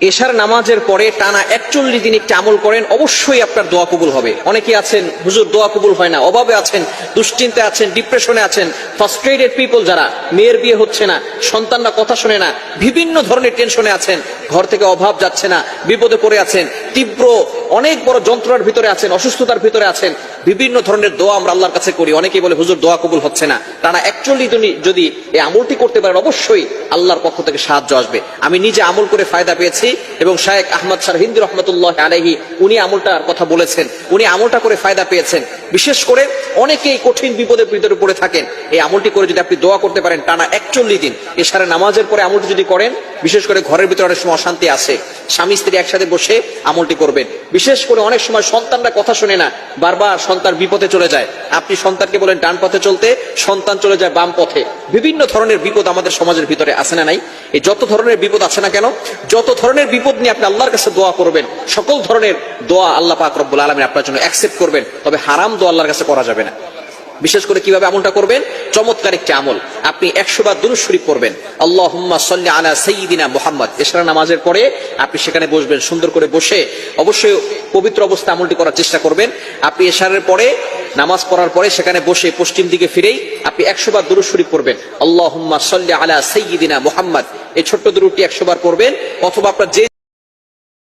এশার নামাজের পরে টানা একচল্লিশ দিন একটি আমল করেন, অবশ্যই আপনার দোয়া কবুল হবে। অনেকে আছেন, হুজুর, দোয়া কবুল হয় না। অভাবে আছেন দুশ্চিন্তে আছেন ডিপ্রেশনে আছেন ফার্স্ট্রেটেড পিপল যারা, মেয়ের বিয়ে হচ্ছে না, সন্তানরা কথা শোনে না, বিভিন্ন ধরনের টেনশনে আছেন, ঘর থেকে অভাব যাচ্ছে না, বিপদে পড়ে আছেন, তীব্র, অনেক বড় যন্ত্রণার ভিতরে আছেন, অসুস্থতার ভিতরে আছেন, বিভিন্ন ধরনের দোয়া আমরা আল্লাহর কাছে করি। অনেকেই বলে, হুজুর, দোয়া কবুল হচ্ছে না। টানা একচল্লিশ দিন যদি এই আমলটি করতে পারেন, অবশ্যই আল্লাহর পক্ষ থেকে সাহায্য আসবে। আমি নিজে আমল করে ফায়দা পেয়েছি আছি এবং শায়েক আহমদ সার হিন্দি রহমতুল্লাহ আলহি উনি আমলটার কথা বলেছেন, উনি আমলটা করে ফায়দা পেয়েছেন। বিশেষ করে অনেকেই কঠিন বিপদের ভিতরে পড়ে থাকেন। এই আমলটি করে যদি আপনি দোয়া করতে পারেন টানা একচল্লিশ দিন, এছাড়া নামাজের পরে আমলটি যদি করেন, বিশেষ করে ঘরের ভিতরে অনেক সময় অশান্তি আসে স্বামী স্ত্রী একসাথে বসে আমলটি করবেন। বিশেষ করে অনেক সময় সন্তানরা কথা শোনে না, বারবার সন্তান বিপদে চলে যায়। আপনি সন্তানকে বলেন, ডান পথে চলতে, সন্তান চলে যায় বাম পথে। বিভিন্ন ধরনের বিপদ আমাদের সমাজের ভিতরে আসে না নাই? এই যত ধরনের বিপদ আছে না কেন? যত ধরনের বিপদ নিয়ে আপনি আল্লাহর কাছে দোয়া করবেন। সকল ধরনের দোয়া আল্লাহ পাক রব্বুল আলমিন আপনার জন্য অ্যাকসেপ্ট করবেন। তবে হারাম দোয়া আল্লাহর কাছে করা যাবে না। বিশেষ করে কীভাবে আমলটা করবেন? চমৎকার একটি আমল। আপনি একশো বার দুরুদ শরীফ করবেন আল্লাহ সাল্লি আলা সঈদিনা মোহাম্মদ। এশারা নামাজের পরে আপনি সেখানে বসবেন, সুন্দর করে বসে অবশ্যই পবিত্র অবস্থা আমলটি করার চেষ্টা করবেন। আপনি এশারের পরে, নামাজ পড়ার পরে সেখানে বসে পশ্চিম দিকে ফিরেই আপনি একশো বার দুরুদ শরীফ করবেন আল্লাহ সাল্লি আলা সঈদিনা মোহাম্মদ। এই ছোট্ট দুরুটি একশো বার করবেন অথবা আপনার যে